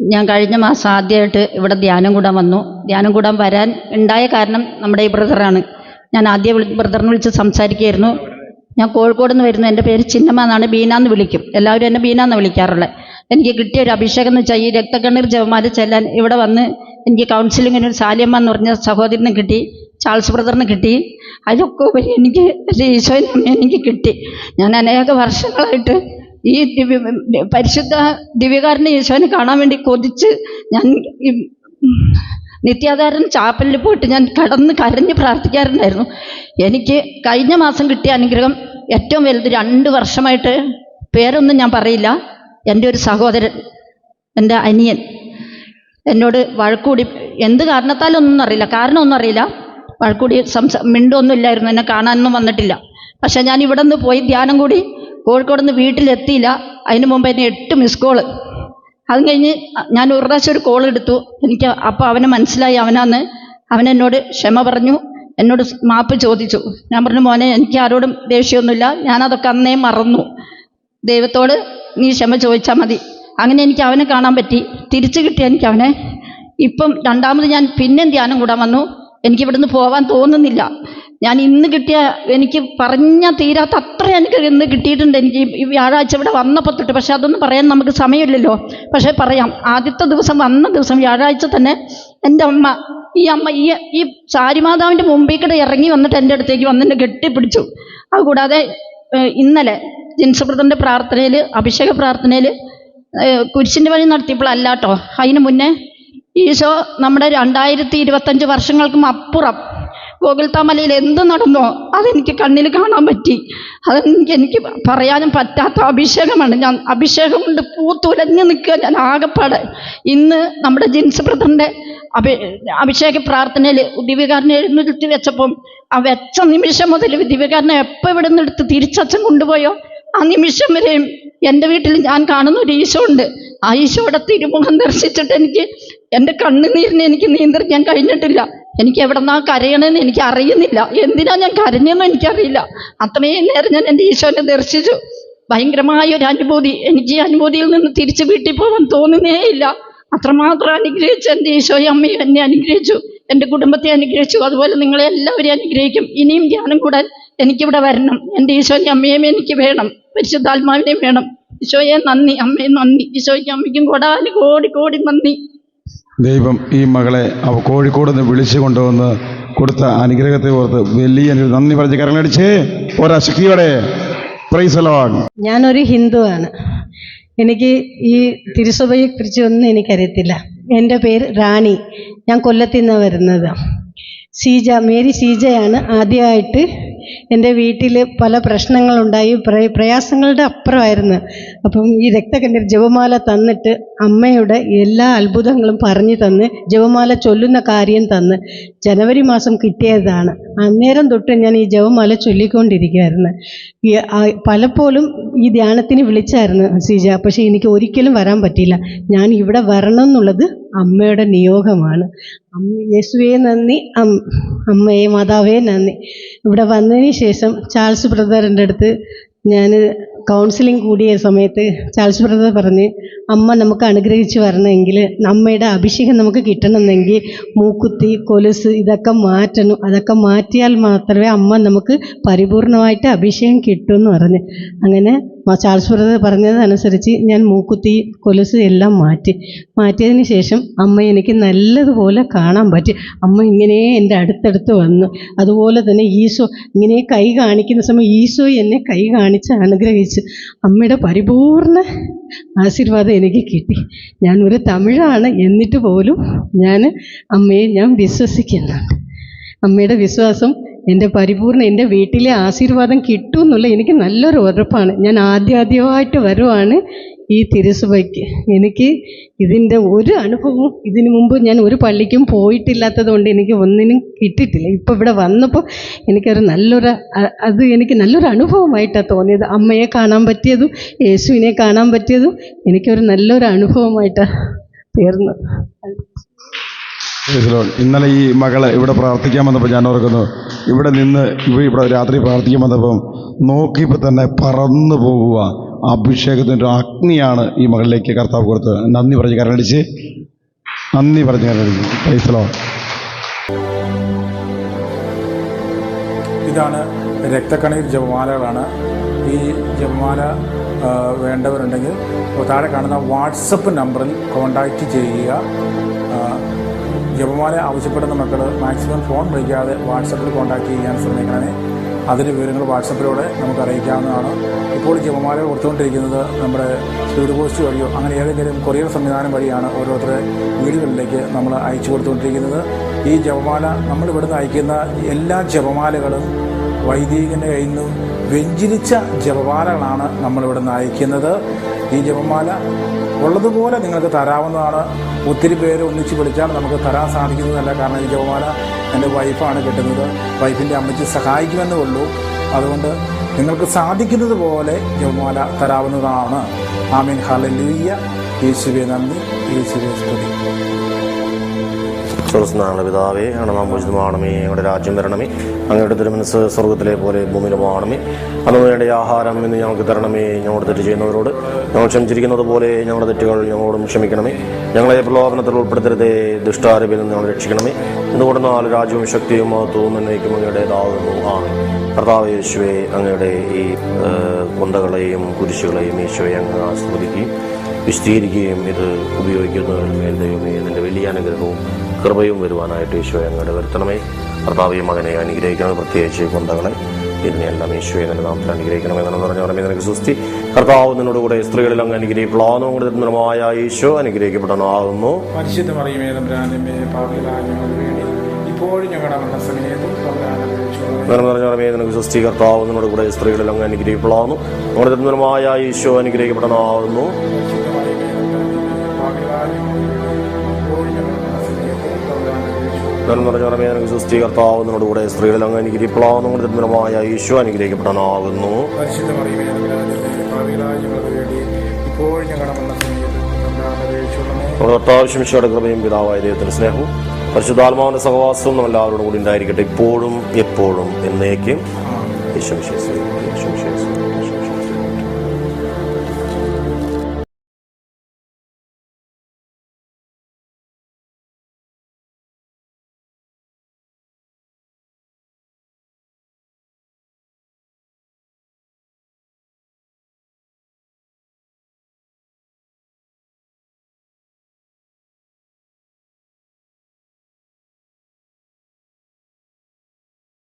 ഞാൻ കഴിഞ്ഞ മാസം ആദ്യമായിട്ട് ഇവിടെ ധ്യാനം കൂടാൻ വന്നു. ധ്യാനം കൂടാൻ വരാൻ ഉണ്ടായ കാരണം നമ്മുടെ ഈ ബ്രദറാണ് ഞാൻ ആദ്യം വിളി ബ്രദറിനെ വിളിച്ച് സംസാരിക്കുകയായിരുന്നു. ഞാൻ കോഴിക്കോട് നിന്ന് വരുന്നു എന്റെ പേര് ചിന്നമ്മ എന്നാണ് ബീന എന്ന് വിളിക്കും. എല്ലാവരും എന്നെ ബീന എന്ന് വിളിക്കാറുള്ളത് എനിക്ക് കിട്ടിയ ഒരു അഭിഷേകം എന്ന് വെച്ചാൽ ഈ രക്തക്കണ്ണീർ ജവമാര് ചെല്ലാൻ ഇവിടെ വന്ന് എനിക്ക് കൗൺസിലിങ്ങിന് ഒരു സാലിയമ്മ എന്ന് പറഞ്ഞ സഹോദരനും കിട്ടി ചാൾസ് ബ്രദറിന് കിട്ടി. അതിലൊക്കെ എനിക്ക് എന്റെ ഈശോനെ എനിക്ക് കിട്ടി. ഞാൻ അനേക വർഷങ്ങളായിട്ട് ഈ ദിവ്യ പരിശുദ്ധ ദിവ്യകാരനെ യേശുവിനെ കാണാൻ വേണ്ടി കൊതിച്ച് ഞാൻ നിത്യാധാരൻ ചാപ്പലിൽ പോയിട്ട് ഞാൻ കടന്ന് കരഞ്ഞ് പ്രാർത്ഥിക്കാറുണ്ടായിരുന്നു. എനിക്ക് കഴിഞ്ഞ മാസം കിട്ടിയ അനുഗ്രഹം ഏറ്റവും വലുത് രണ്ട് വർഷമായിട്ട് പേരൊന്നും ഞാൻ പറയില്ല. എന്റെ ഒരു സഹോദരൻ എന്റെ അനിയൻ എന്നോട് വഴക്കൂടി എന്ത് കാരണത്താലൊന്നും അറിയില്ല. കാരണമൊന്നും അറിയില്ല. വഴക്കൂടി സംസ മിണ്ടൊന്നും ഇല്ലായിരുന്നു. എന്നെ കാണാനൊന്നും വന്നിട്ടില്ല. പക്ഷെ ഞാൻ ഇവിടെ നിന്ന് പോയി ധ്യാനം കൂടി കോഴിക്കോട് നിന്ന് വീട്ടിലെത്തിയില്ല. അതിന് മുമ്പ് എന്നെ എട്ട് മിസ് കോൾ അതും കഴിഞ്ഞ് ഞാൻ ഒരു പ്രാവശ്യം ഒരു കോൾ എടുത്തു. എനിക്ക് അപ്പോൾ അവന് മനസ്സിലായി അവനാന്ന്. അവൻ എന്നോട് ക്ഷമ പറഞ്ഞു. എന്നോട് മാപ്പ് ചോദിച്ചു. ഞാൻ പറഞ്ഞു മോനെ എനിക്ക് ആരോടും ദേഷ്യമൊന്നുമില്ല. ഞാനതൊക്കെ അന്നേ മറന്നു. ദൈവത്തോട് നീ ക്ഷമ ചോദിച്ചാൽ മതി. അങ്ങനെ എനിക്ക് അവനെ കാണാൻ പറ്റി. തിരിച്ചു കിട്ടി എനിക്ക് അവനെ. ഇപ്പം രണ്ടാമത് ഞാൻ പിന്നെ ധ്യാനം കൂടാൻ വന്നു. എനിക്കിവിടുന്ന് പോകാൻ തോന്നുന്നില്ല. ഞാൻ ഇന്ന് കിട്ടിയ എനിക്ക് പറഞ്ഞാൽ തീരാത്ത അത്ര എനിക്ക് ഇന്ന് കിട്ടിയിട്ടുണ്ട്. എനിക്ക് ഈ വ്യാഴാഴ്ച ഇവിടെ വന്നപ്പോൾ തൊട്ട് പക്ഷെ അതൊന്നും പറയാൻ നമുക്ക് സമയമില്ലല്ലോ. പക്ഷേ പറയാം ആദ്യത്തെ ദിവസം വന്ന ദിവസം വ്യാഴാഴ്ച തന്നെ എന്റെ അമ്മ ഈ അമ്മ ഈ ഈ സാരിമാതാവിന്റെ മുമ്പിൽ കൂടെ ഇറങ്ങി വന്നിട്ട് എന്റെ അടുത്തേക്ക് വന്ന് എന്നെ കെട്ടിപ്പിടിച്ചു. അതുകൂടാതെ ഇന്നലെ ജിൻസബ്രദറിന്റെ പ്രാർത്ഥനയിൽ അഭിഷേക പ്രാർത്ഥനയിൽ കുരിശിന്റെ പണി നടത്തിയപ്പോഴല്ല കേട്ടോ അതിന് മുന്നേ ഈശോ നമ്മുടെ രണ്ടായിരത്തി ഇരുപത്തഞ്ച് വർഷങ്ങൾക്കും അപ്പുറം ഗോകുൽത്താമലയിൽ എന്ത് നടന്നോ അതെനിക്ക് കണ്ണിൽ കാണാൻ പറ്റി. അതെനിക്ക് എനിക്ക് പറയാനും പറ്റാത്ത അഭിഷേകമാണ്. ഞാൻ അഭിഷേകം കൊണ്ട് പൂത്തുലഞ്ഞു നിൽക്കുക ഞാൻ ആകെപ്പാട്. ഇന്ന് നമ്മുടെ ജിൻസ് ബ്രദറിന്റെ അഭി അഭിഷേക പ്രാർത്ഥനയിൽ ദിവ്യകാരനെ എഴുന്നേറ്റ് വെച്ചപ്പം ആ വെച്ച നിമിഷം മുതൽ ദിവ്യകാരനെ എപ്പോൾ ഇവിടെ നിന്ന് എടുത്ത് തിരിച്ചച്ഛൻ കൊണ്ടുപോയോ? ആ നിമിഷം വരെയും എന്റെ വീട്ടിൽ ഞാൻ കാണുന്ന ഒരു ഈശോ ഉണ്ട്. ആ ഈശോയുടെ തിരുമുഖം ദർശിച്ചിട്ട് എനിക്ക് എന്റെ കണ്ണുനീരിനെ എനിക്ക് നിയന്ത്രിക്കാൻ കഴിഞ്ഞിട്ടില്ല. എനിക്ക് എവിടെന്നാ കരയണമെന്ന് എനിക്ക് അറിയുന്നില്ല എന്തിനാ ഞാൻ കരഞ്ഞെന്ന് എനിക്കറിയില്ല. അത്രയും നേരം ഞാൻ എന്റെ ഈശോനെ ദർശിച്ചു. ഭയങ്കരമായ ഒരു അനുഭൂതി. എനിക്ക് ഈ അനുഭൂതിയിൽ നിന്ന് തിരിച്ചു വീട്ടിൽ പോകാൻ തോന്നുന്നേ ഇല്ല. അത്രമാത്രം അനുഗ്രഹിച്ചു എന്റെ ഈശോയും അമ്മയും എന്നെ അനുഗ്രഹിച്ചു. എന്റെ കുടുംബത്തെ അനുഗ്രഹിച്ചു. അതുപോലെ നിങ്ങളെ എല്ലാവരെയും അനുഗ്രഹിക്കും. ഇനിയും ധ്യാനം കൂടാൻ എനിക്കിവിടെ വരണം. എന്റെ ഈശോയും അമ്മയും എനിക്ക് വേണം. പരിശുദ്ധാത്മാവിനെയും വേണം. ഈശോയെ നന്ദി അമ്മയെ നന്ദി. ഈശോയ്ക്കും അമ്മയ്ക്കും കോടാന് കോടി കോടി നന്ദി. ദൈവം ഈ മകളെ അവ കോഴിക്കോട് നിന്ന് വിളിച്ചു കൊണ്ടുവന്ന് കൊടുത്ത അനുഗ്രഹത്തെ ഓർത്ത് വലിയ നന്ദി പറഞ്ഞ് കരങ്ങളടിച്ചേ. ഓരോ ശക്തിയോടെ ഞാനൊരു ഹിന്ദുവാണ്. എനിക്ക് ഈ തിരുസഭയെ കുറിച്ചൊന്നും എനിക്കറിയത്തില്ല. എന്റെ പേര് റാണി. ഞാൻ കൊല്ലത്തിൽ വരുന്നത്. സീജ മേരി സീജയാണ് ആദ്യമായിട്ട് എന്റെ വീട്ടിൽ പല പ്രശ്നങ്ങളുണ്ടായി. പ്ര- പ്രയാസങ്ങളുടെ അപ്പുറമായിരുന്നു. അപ്പം ഈ രക്തകണ്ണീർ ജപമാല തന്നിട്ട് അമ്മയുടെ എല്ലാ അത്ഭുതങ്ങളും പറഞ്ഞു തന്ന് ജപമാല ചൊല്ലുന്ന കാര്യം തന്ന് ജനുവരി മാസം കിട്ടിയതാണ്. അന്നേരം തൊട്ട് ഞാൻ ഈ ജപമാല ചൊല്ലിക്കൊണ്ടിരിക്കുകയായിരുന്നു പലപ്പോഴും ഈ ധ്യാനത്തിന് വിളിച്ചായിരുന്നു സീജ പക്ഷേ എനിക്ക് ഒരിക്കലും വരാൻ പറ്റിയില്ല. ഞാൻ ഇവിടെ വരണം എന്നുള്ളത് അമ്മയുടെ നിയോഗമാണ്. യേശുവേ നന്ദി. അമ്മയെ മാതാവേ നന്ദി. ഇവിടെ വന്നതിന് ശേഷം ചാൾസ് ബ്രദറിന്റെ അടുത്ത് ഞാൻ കൗൺസിലിംഗ് കൂടിയ സമയത്ത് ചാൾസ് ബ്രദർ പറഞ്ഞ് അമ്മ നമുക്ക് അനുഗ്രഹിച്ച് വരണമെങ്കിൽ അമ്മയുടെ അഭിഷേകം നമുക്ക് കിട്ടണമെന്നെങ്കിൽ മൂക്കുത്തി കൊലുസ് ഇതൊക്കെ മാറ്റണം. അതൊക്കെ മാറ്റിയാൽ മാത്രമേ അമ്മ നമുക്ക് പരിപൂർണമായിട്ട് അഭിഷേകം കിട്ടുമെന്ന് പറഞ്ഞ്. അങ്ങനെ ചാൾസ് ബ്രദർ പറഞ്ഞതനുസരിച്ച് ഞാൻ മൂക്കുത്തി കൊലുസ് എല്ലാം മാറ്റി. മാറ്റിയതിന് ശേഷം അമ്മ എനിക്ക് നല്ലതുപോലെ കാണാൻ പറ്റി. അമ്മ ഇങ്ങനെ എന്റെ അടുത്തടുത്ത് വന്നു. അതുപോലെ തന്നെ ഈശോ ഇങ്ങനെ കൈ കാണിക്കുന്ന സമയം ഈശോ എന്നെ കൈ കാണിച്ച് അനുഗ്രഹിച്ച് അമ്മയുടെ പരിപൂർണ ആശീർവാദം എനിക്ക് കിട്ടി. ഞാൻ ഒരു തമിഴാണ് എന്നിട്ട് പോലും ഞാൻ അമ്മയെ ഞാൻ വിശ്വസിക്കുന്നുണ്ട്. അമ്മയുടെ വിശ്വാസം എന്റെ പരിപൂർണ എന്റെ വീട്ടിലെ ആശീർവാദം കിട്ടും എന്നുള്ള എനിക്ക് നല്ലൊരു ഉറപ്പാണ്. ഞാൻ ആദ്യാദ്യമായിട്ട് വരുവാണ് ഈ തിരുസഭയ്ക്ക്. എനിക്ക് ഇതിന്റെ ഒരു അനുഭവവും ഇതിനു മുമ്പ് ഞാൻ ഒരു പള്ളിക്കും പോയിട്ടില്ലാത്തത് കൊണ്ട് എനിക്ക് ഒന്നിനും കിട്ടിയിട്ടില്ല. ഇപ്പോൾ ഇവിടെ വന്നപ്പോൾ എനിക്കൊരു നല്ലൊരു അത് എനിക്ക് നല്ലൊരു അനുഭവമായിട്ടാണ് തോന്നിയത്. അമ്മയെ കാണാൻ പറ്റിയതും യേശുവിനെ കാണാൻ പറ്റിയതും എനിക്കൊരു നല്ലൊരു അനുഭവമായിട്ടാണ് തീർന്നത്. ഇന്നലെ ഈ മകളെ ഇവിടെ പ്രാർത്ഥിക്കാൻ വന്നപ്പോൾ ഞാൻ ഓർക്കുന്നു ഇവിടെ നിന്ന് ഇവ ഇവിടെ രാത്രി പ്രാർത്ഥിക്കാൻ വന്നപ്പം നോക്കിയപ്പോൾ തന്നെ പറന്നു പോകുക അഭിഷേകത്തിന്റെ അഗ്നിയാണ് ഈ മകളിലേക്ക് കർത്താവ് കൊടുത്തത്. നന്ദി പറഞ്ഞ് കരടിച്ച് നന്ദി പറഞ്ഞ് കരടിച്ച് പൈസലോ ഇതാണ് രക്തക്കണീർ ജപമാലകളാണ്. ഈ ജപമാല വേണ്ടവരുണ്ടെങ്കിൽ താഴെ കാണുന്ന വാട്സപ്പ് നമ്പറിൽ കോൺടാക്റ്റ് ചെയ്യുക. ജപമാല ആവശ്യപ്പെടുന്ന മക്കൾ മാക്സിമം ഫോൺ വിളിക്കാതെ വാട്സപ്പിൽ കോൺടാക്ട് ചെയ്യാൻ ശ്രമിക്കണമേ. അതിന്റെ വിവരങ്ങൾ വാട്സപ്പിലൂടെ നമുക്ക് അറിയിക്കാവുന്നതാണ്. ഇപ്പോൾ ജപമാല കൊടുത്തുകൊണ്ടിരിക്കുന്നത് നമ്മുടെ സ്പീഡ് പോസ്റ്റ് വഴിയോ അങ്ങനെ ഏതെങ്കിലും കൊറിയർ സംവിധാനം വഴിയാണ് ഓരോരുത്തരുടെ വീടുകളിലേക്ക് നമ്മൾ അയച്ചു കൊടുത്തുകൊണ്ടിരിക്കുന്നത്. ഈ ജപമാല നമ്മൾ ഇവിടുന്ന് അയക്കുന്ന എല്ലാ ജപമാലകളും വൈദികന്റെ കയ്യിൽ നിന്നും വ്യഞ്ചിരിച്ച ജപമാലകളാണ് നമ്മളിവിടെ നിന്ന് അയക്കുന്നത്. ഈ ജപമാല ഉള്ളതുപോലെ നിങ്ങൾക്ക് തരാവുന്നതാണ്. ഒത്തിരി പേര് ഒന്നിച്ച് വിളിച്ചാൽ നമുക്ക് തരാൻ സാധിക്കുന്നതല്ല. കാരണം ഈ ജപമാല എന്റെ വൈഫാണ് കിട്ടുന്നത്. വൈഫിന്റെ അമ്മച്ചി സഹായിക്കുമെന്നേ ഉള്ളൂ. അതുകൊണ്ട് നിങ്ങൾക്ക് സാധിക്കുന്നത് പോലെ ജപമാല തരാവുന്നതാണ്. ആമീൻ. ഹലലൂയ്യ യേശുവെ നന്ദി. യേശുവെ സ്തുതി. സ്വർസ്നാള പിതാവേ അണമാമോചിതമാണമേ ഞങ്ങളുടെ രാജ്യം വരണമേ അങ്ങയുടെ തിരുമനസ് സ്വർഗത്തിലെ പോലെ ഭൂമിയിലുമാണമേ അന്ന് വേണ്ട ആഹാരം എന്ന് ഞങ്ങൾക്ക് തരണമേ ഞങ്ങളോട് തെറ്റ് ചെയ്യുന്നവരോട്. ഞങ്ങൾ ക്ഷമിച്ചിരിക്കുന്നത് പോലെ ഞങ്ങളുടെ തെറ്റുകൾ ഞങ്ങളോടും ക്ഷമിക്കണമേ. ഞങ്ങളെ പ്രലോഭനത്തിൽ ഉൾപ്പെടുത്തരുതേ ദുഷ്ടാരൂപിൽ നിന്ന് ഞങ്ങൾ രക്ഷിക്കണമേ. എന്തുകൊണ്ട് നാല് രാജ്യവും ശക്തിയും മഹത്വവും എന്നേക്കും അങ്ങയുടേതാകുന്നു ആണ്. കർത്താവ് യേശുവെ അങ്ങയുടെ ഈ കുന്തകളെയും കുരിശുകളെയും യേശുവെ അങ്ങ് ആസ്വദിക്കുകയും വിശദീകരിക്കുകയും ഇത് ഉപയോഗിക്കുന്നതിന് മേൽ ദൈവമേ നിന്റെ വലിയ അനുഗ്രഹവും കൃപയും വരുവാനായിട്ട് ഈശോയെ അങ്ങോട്ട് വരുത്തണമേ. കർത്താവിയും മകനെ അനുഗ്രഹിക്കണമേ പ്രത്യേകിച്ച് കൊണ്ടകളെ ഇതിനെല്ലാം ഈശോയെ തന്നെ നാമത്തിൽ അനുഗ്രഹിക്കണമേ എന്ന് പറഞ്ഞു പറഞ്ഞേ നിനക്ക് സുസ്തി കർത്താവ് നിന്നോട് കൂടെ സ്ത്രീകളിൽ അങ്ങ് അനുഗ്രഹിക്കപ്പെടാവുന്നു കൂടെ നിർമ്മമായ ഈശോ അനുഗ്രഹിക്കപ്പെടണമാകുന്നു ഇപ്പോഴും ഞങ്ങളുടെ മരണസമയത്തും നിനക്ക് സുസ്തി കർത്താവ് നിന്നോട് കൂടെ സ്ത്രീകളിൽ അങ്ങ് അനുഗ്രഹിക്കപ്പെടാവുന്നു കൂടെ നിർമ്മമായ ഈശോ അനുഗ്രഹിക്കപ്പെടാനാകുന്നു പാപികളായ ഞങ്ങൾക്ക് വേണ്ടി ഇപ്പോഴും ഞങ്ങളുടെ മരണസമയത്തും തമ്പുരാനെ വിളിച്ചോളണമേ. നമ്മുടെ കർത്താവശ്യമിഷയുടെ കൃപയും പിതാവായ ദൈവത്തിന്റെ സ്നേഹവും പരിശുദ്ധാത്മാവിന്റെ സഹവാസവും നമ്മൾ എല്ലാവരോടും കൂടി ഉണ്ടായിരിക്കട്ടെ ഇപ്പോഴും എപ്പോഴും എന്നേക്കും. യേശുവിശേഷം യേശുവിശേഷം.